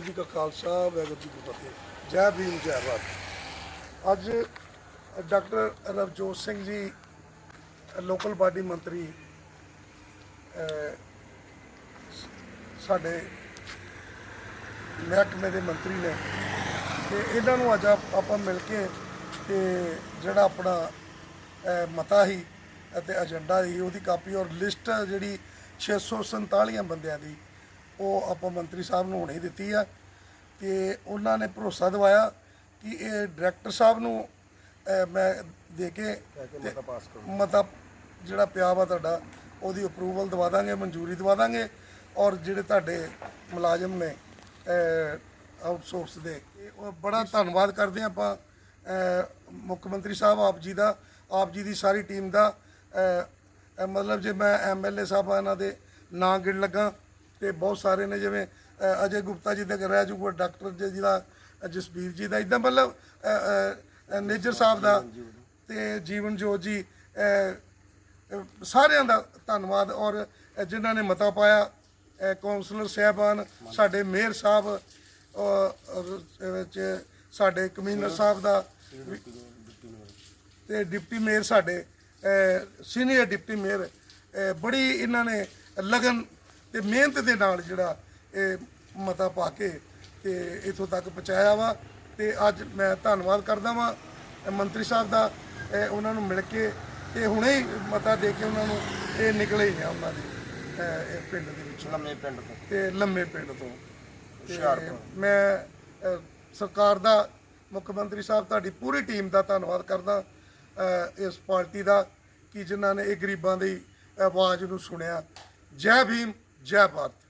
ਕਾ ਖਾਲਸਾ, ਵਾਹਿਗੁਰੂ ਜੀ ਕੀ ਫਤਿਹ। ਜੈ ਭੀਮ, ਜੈ ਭਾਰਤ। ਅੱਜ doctor Ravjot Singh ji, local body ਮੰਤਰੀ ਸਾਡੇ ਮਹਿਕਮੇ ਦੇ ਮੰਤਰੀ ਨੇ। ਤੇ ਇਹਨਾਂ ਨੂੰ ਅੱਜ ਆਪ- ਆਪਾਂ ਮਿਲ ਕੇ ਤੇ ਜਿਹੜਾ ਆਪਣਾ ਮਤਾ ਹੀ ਅਤੇ ਏਜੰਡਾ ਸੀ, ਉਹਦੀ ਕਾਪੀ ਔਰ ਲਿਸਟ ਜਿਹੜੀ 647 ਬੰਦਿਆਂ ਦੀ ਉਹ ਆਪਾਂ ਮੰਤਰੀ ਸਾਹਿਬ ਨੂੰ ਹੁਣੇ ਦਿੱਤੀ ਆ ਤੇ ਉਹਨਾਂ ਨੇ ਭਰੋਸਾ ਦਿਵਾਇਆ ਕਿ ਇਹ ਡਾਇਰੈਕਟਰ ਸਾਹਿਬ ਨੂੰ ਅਹ, ਮੈਂ ਦੇ ਕੇ ਮਤਾ ਪਾਸ ਕਰੋ। ਮਤਾ ਜਿਹੜਾ ਪਿਆ ਵਾ ਤੁਹਾਡਾ ਉਹਦੀ ਅਪਰੂਵਲ ਦਵਾ ਦਾਂਗੇ ਮਨਜ਼ੂਰੀ ਦਵਾ ਦਾਂਗੇ ਔਰ ਜਿਹੜੇ ਤੁਹਾਡੇ ਮੁਲਾਜ਼ਮ ਨੇ ਆਊਟਸੋਰਸ ਦੇ ਇਹ ਉਹ ਬੜਾ ਧੰਨਵਾਦ ਕਰਦੇ ਹਾਂ ਆਪਾਂ ਅਹ, ਮੁੱਖ ਮੰਤਰੀ ਸਾਹਿਬ ਆਪ ਜੀ ਦਾ ਆਪ ਜੀ ਦੀ ਸਾਰੀ ਟੀਮ ਦਾ ਅਹ, ਅਹ, ਮਤਲਬ ਜੇ ਮੈਂ ਐਮਐਲਏ ਸਾਹਿਬ ਇਹਨਾਂ ਦੇ ਨਾਂ ਗਿਣ ਲੱਗਾ ਤੇ ਬਹੁਤ ਸਾਰੇ ਨੇ ਜਿਵੇਂ ਅਜੇ ਗੁਪਤਾ ਜੀ ਦਾ ਰਹਿ ਜੂਗਾ ਡਾਕਟਰ ਜੀ ਦਾ ਜਸਬੀਰ ਜੀ ਦਾ ਇਦਾਂ ਮਤਲਬ ਨੇਜਰ ਸਾਹਿਬ ਦਾ ਤੇ ਜੀਵਨ ਜੋਤ ਜੀ ਸਾਰਿਆਂ ਦਾ ਧੰਨਵਾਦ ਔਰ ਜਿਨ੍ਹਾਂ ਨੇ ਮਤਾ ਪਾਇਆ ਅਹ, ਕੌਂਸਲਰ ਸਾਹਿਬਾਨ ਸਾਡੇ ਮੇਅਰ ਸਾਹਿਬ ਵਿੱਚ ਸਾਡੇ ਕਮਿਸ਼ਨਰ ਸਾਹਿਬ ਦਾ ਤੇ ਡਿਪਟੀ ਮੇਅਰ ਸਾਡੇ ਸੀਨੀਅਰ ਡਿਪਟੀ ਮੇਅਰ ਬੜੀ ਇਹਨਾਂ ਨੇ ਲਗਨ ਤੇ ਮਿਹਨਤ ਦੇ ਨਾਲ ਜਿਹੜਾ ਇਹ ਮਤਾ ਪਾ ਕੇ ਤੇ ਇਥੋਂ ਤੱਕ ਪਹੁੰਚਾਇਆ ਵਾ। ਤੇ ਅੱਜ ਮੈਂ ਧੰਨਵਾਦ ਕਰਦਾ ਵਾਂ ਮੰਤਰੀ ਸਾਹਿਬ ਦਾ ਉਹਨਾਂ ਨੂੰ ਮਿਲ ਕੇ ਤੇ ਹੁਣੇ ਹੀ ਮਤਾ ਦੇ ਕੇ ਉਹਨਾਂ ਨੂੰ ਇਹ ਨਿਕਲੇ ਹੀ ਆ ਉਹਨਾਂ ਦੇ ਇਹ ਪਿੰਡ ਦੇ ਵਿੱਚੋਂ। ਲੰਮੇ ਪਿੰਡ ਤੋਂ। ਤੇ ਲੰਮੇ ਪਿੰਡ ਤੋਂ। ਹੁਸ਼ਿਆਰਪੁਰ। ਮੈਂ ਸਰਕਾਰ ਦਾ ਮੁੱਖ ਮੰਤਰੀ ਸਾਹਿਬ ਤੁਹਾਡੀ ਪੂਰੀ ਟੀਮ ਦਾ ਧੰਨਵਾਦ ਕਰਦਾ ਇਸ ਪਾਰਟੀ ਦਾ ਕਿ ਜਿਨ੍ਹਾਂ ਨੇ ਇਹ ਗਰੀਬਾਂ ਦੀ ਆਵਾਜ਼ ਨੂੰ ਸੁਣਿਆ। ਜੈ ਭੀਮ। ਜੈ ਭਾਰਤ